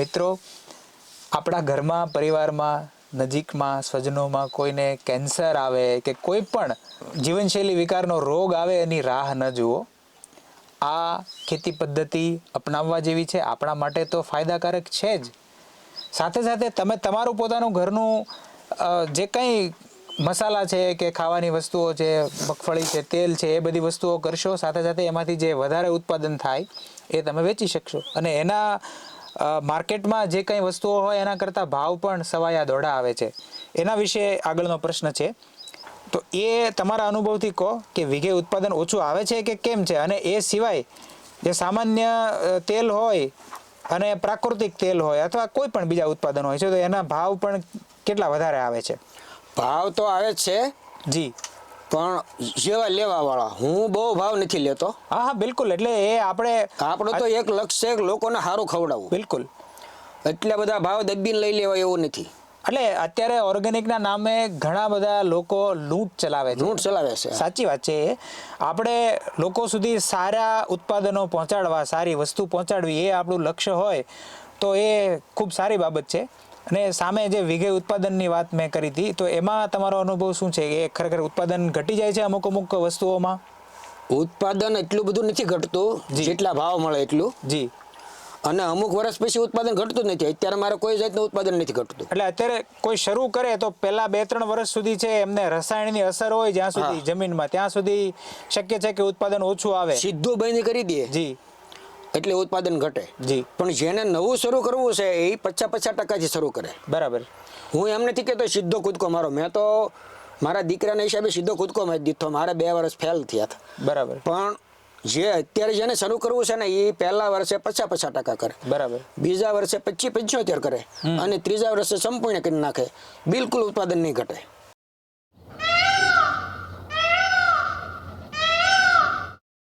મિત્રો, આપણા ઘરમાં, પરિવારમાં, નજીકમાં, સ્વજનોમાં કોઈને કેન્સર આવે કે કોઈ પણ જીવનશૈલી વિકારનો રોગ આવે એની રાહ ન જુઓ. આ ખેતી પદ્ધતિ અપનાવવા જેવી છે, આપણા માટે તો ફાયદાકારક છે જ. સાથે સાથે તમે તમારું પોતાનું ઘરનું જે કંઈ મસાલા છે કે ખાવાની વસ્તુઓ છે, મગફળી છે, તેલ છે, એ બધી વસ્તુઓ કરશો, સાથે સાથે એમાંથી જે વધારે ઉત્પાદન થાય એ તમે વેચી શકશો. અને એના માર્કેટમાં જે કંઈ વસ્તુઓ હોય એના કરતાં ભાવ પણ સવાયા દોઢા આવે છે. એના વિશે આગળનો પ્રશ્ન છે. તો એ તમારા અનુભવથી કહો કે વીઘે ઉત્પાદન ઓછું આવે છે કે કેમ છે? અને એ સિવાય જે સામાન્ય તેલ હોય અને પ્રાકૃતિક તેલ હોય અથવા કોઈ પણ બીજા ઉત્પાદન હોય છે તો એના ભાવ પણ કેટલા વધારે આવે છે? ભાવ તો આવે છે. જી. પણ જેવા લેવા વાળા હું બહુ ભાવ નથી લેતો. હા હા બિલકુલ. એટલે એ આપણે આપણો તો એક લક્ષ્ય છે લોકોને સારું ખવડાવવું. બિલકુલ. એટલા બધા ભાવ દબીને લઈ લેવાય એવું નથી. એટલે અત્યારે ઓર્ગેનિકના નામે ઘણા બધા લોકો લૂંટ ચલાવે છે. લૂંટ ચલાવે છે. સાચી વાત છે આપણે લોકો સુધી સારા ઉત્પાદનો પહોંચાડવા સારી વસ્તુ પહોંચાડવી એ આપણું લક્ષ્ય હોય તો એ ખૂબ સારી બાબત છે. અને સામે જે વિઘે ઉત્પાદનની વાત મેં કરી હતી તો એમાં તમારો અનુભવ શું છે? એ ખરેખર ઉત્પાદન ઘટી જાય છે અમુક અમુક વસ્તુઓમાં? ઉત્પાદન એટલું બધું નથી ઘટતું જેટલા ભાવ મળે એટલું. જી. અને અમુક વર્ષ પછી ઉત્પાદન ઘટતું નથી. અત્યારે મારે કોઈ જાતનું ઉત્પાદન નથી ઘટતું. એટલે અત્યારે કોઈ શરૂ કરે તો પહેલા બે ત્રણ વર્ષ સુધી છે એમને રસાયણની અસર હોય જ્યાં સુધી જમીનમાં ત્યાં સુધી શક્ય છે કે ઉત્પાદન ઓછું આવે? સીધું બંધ કરી દે. જી. એટલે ઉત્પાદન ઘટે. જી. પણ જેને નવું શરૂ કરવું છે એ પચાસ પચાસ ટકાથી શરૂ કરે. બરાબર. હું એમ નથી કહેતો સીધો કૂદકો મારો. મેં તો મારા દીકરાના હિસાબે સીધો કૂદકો મારી દીધો. મારે બે વર્ષ ફેલ થયા હતા. બરાબર. પણ જે અત્યારે જેને શરૂ કરવું છે ને એ પહેલા વર્ષે પચાસ પચાસ ટકા કરે. બરાબર. બીજા વર્ષે પચીસ પંચોતેર કરે અને ત્રીજા વર્ષે સંપૂર્ણ કરી નાખે. બિલકુલ ઉત્પાદન નહીં ઘટે.